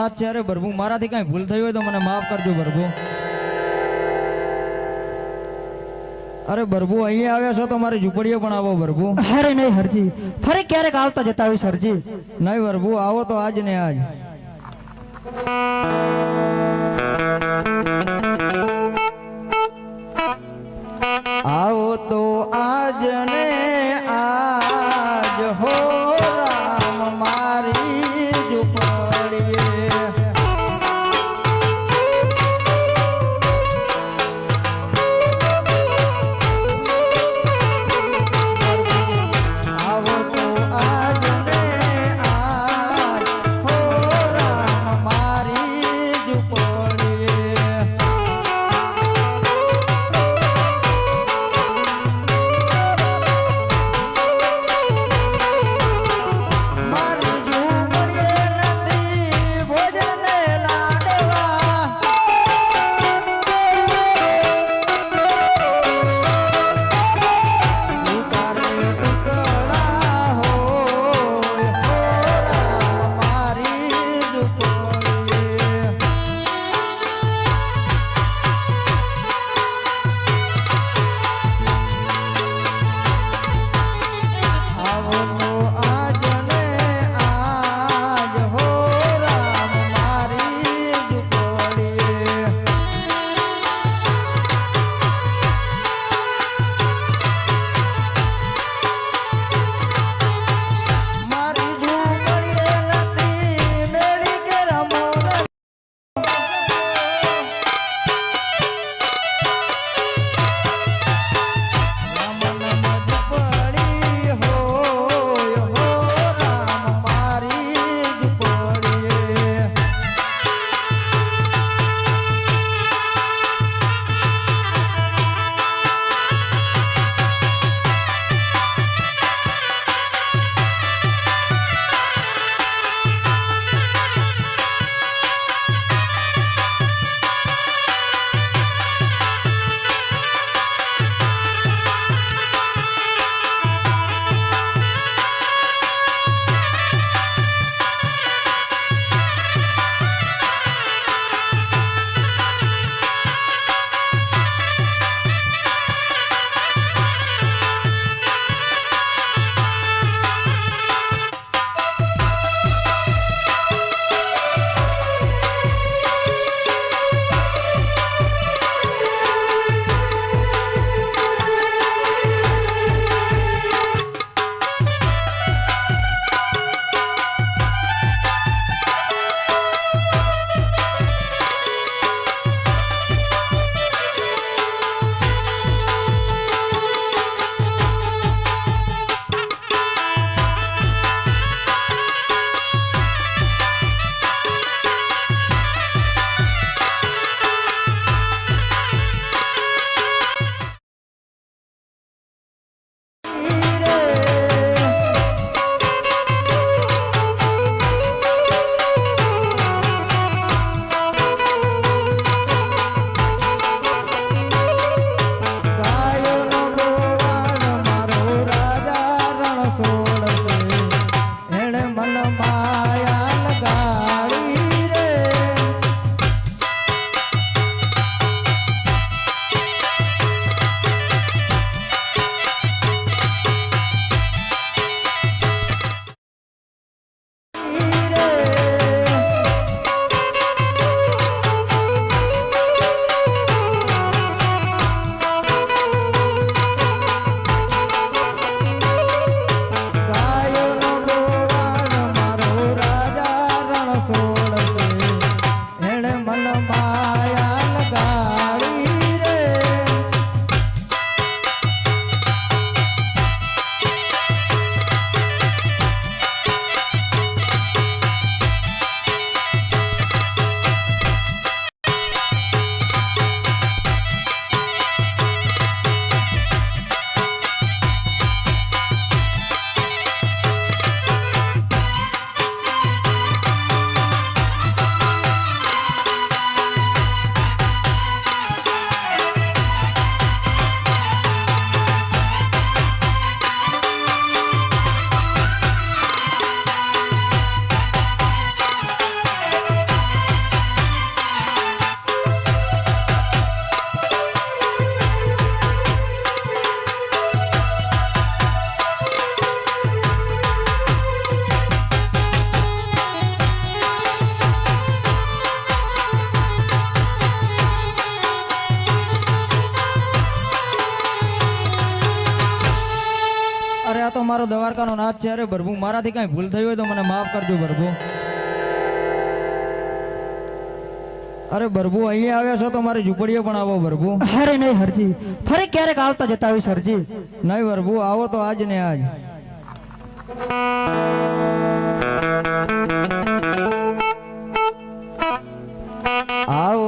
નાથ છે અરે પ્રભુ મારાથી કાંઈ ભૂલ થઈ હોય તો મને માફ કરજો પ્રભુ. અરે પ્રભુ અહીંયા આવ્યા છો તો મારી ઝૂંપડીએ પણ આવો પ્રભુ. અરે નહીં હરજી. ફરી ક્યારેક આવતા જતા આવીશ હરજી. નહીં પ્રભુ આવો તો આજ ને આજ. આવો તો આજ ને દ્વારકાનો છે અરે પ્રભુ મારાથી કઈ ભૂલ થઈ હોય તો મને માફ કરજો પ્રભુ. અરે પ્રભુ અહીંયા આવ્યા છો તો મારી ઝૂંપડીએ પણ આવો પ્રભુ. અરે નહીં હરજી. ફરી ક્યારેક આવતા જતા આવી સરજી નહીં પ્રભુ આવો તો આજ ને આજ. આવો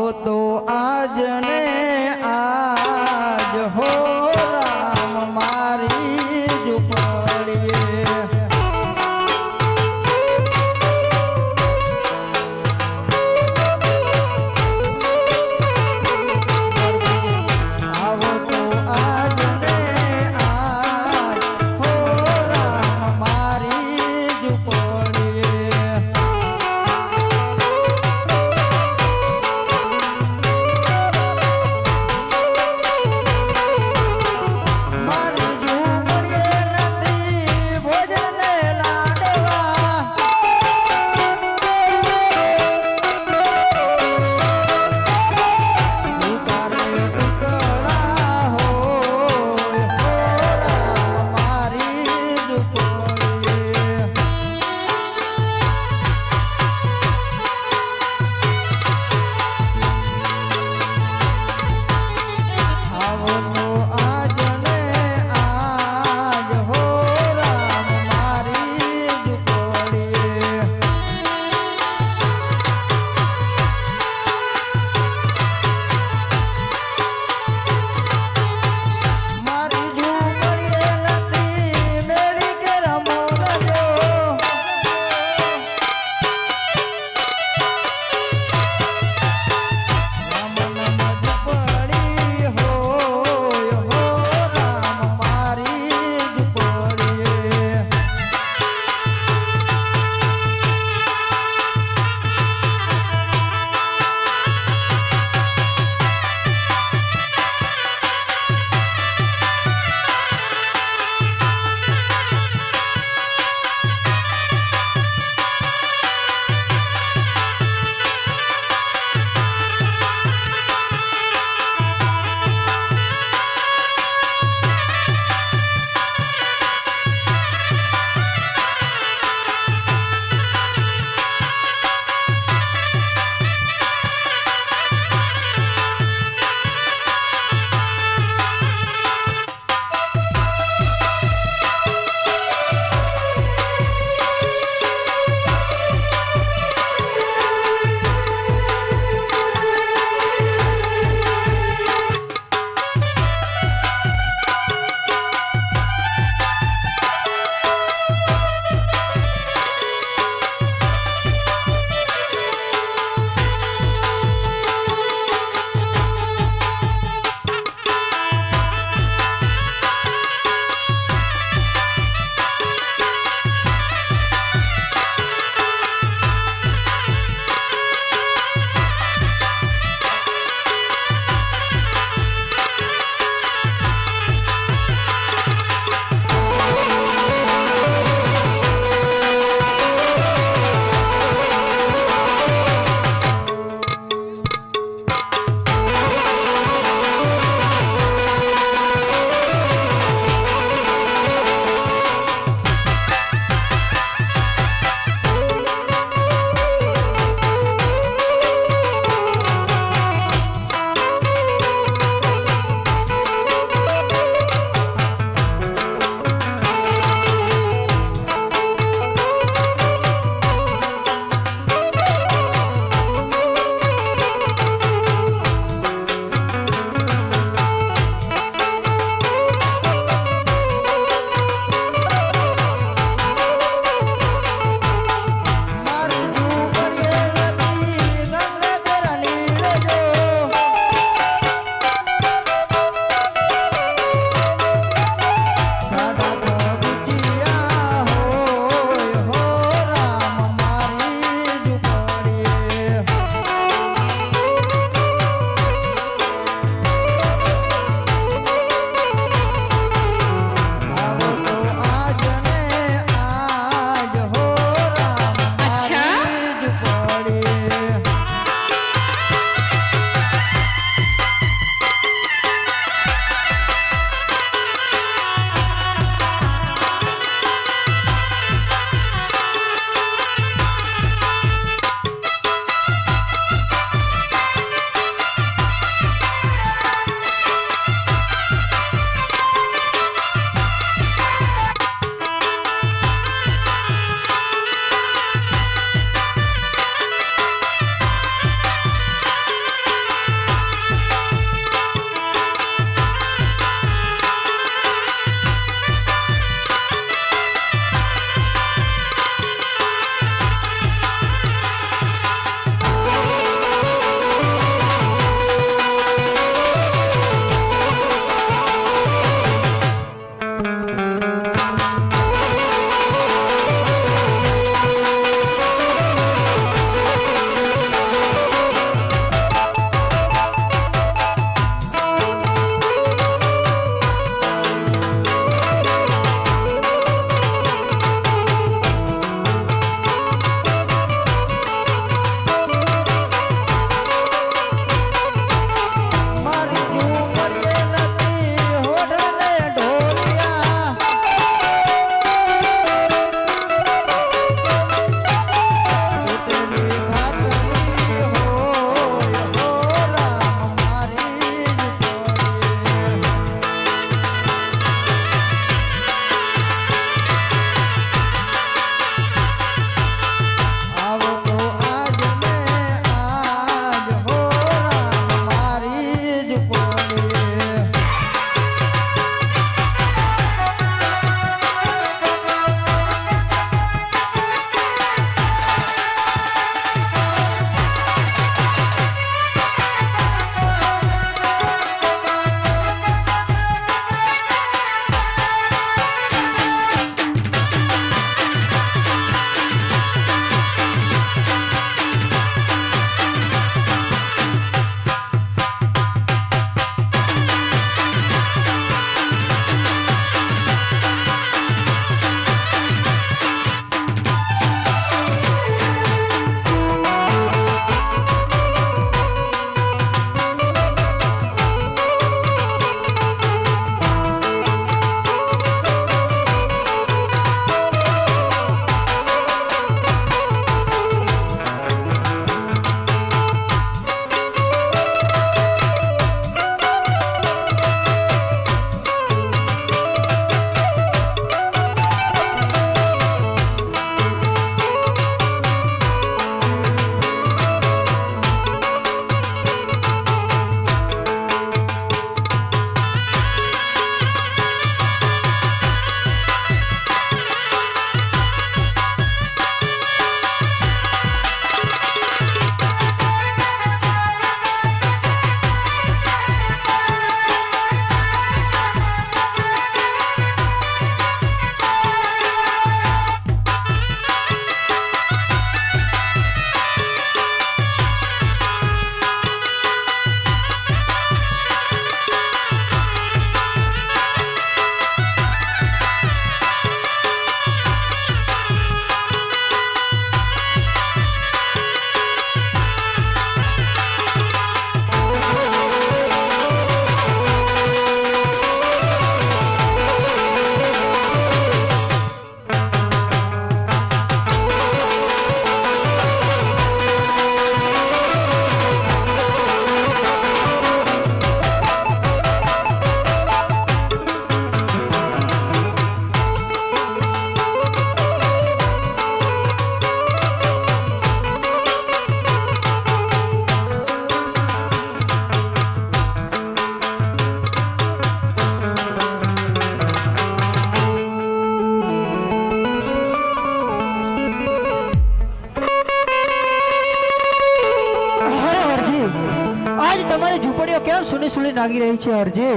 સુની સુની નાગી રહી છે હરજી.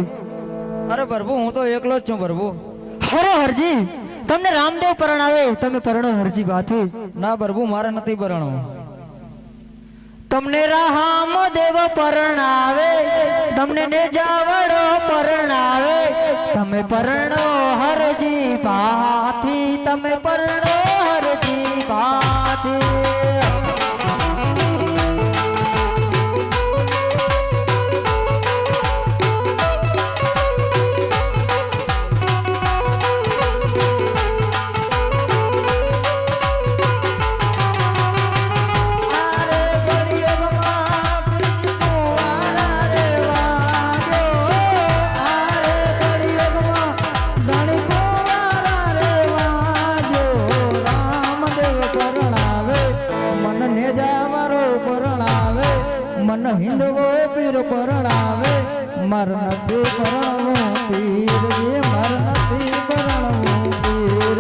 અરે પ્રભુ હું તો એકલો જ છું પ્રભુ. અરે હરજી. તમને રામદેવ પરણાવે તમે પરણો હરજી બાથી ના પ્રભુ મારે નથી પરણવું. તમને રામદેવ પરણાવે તમને નેજાવડો પરણાવે તમે પરણો હરજી બાથી તમે પરણો હરજી બાથી મન હિંદવો પીર પરણાવે મર નથી પરણવું પીર મર નથી પરણવું પીર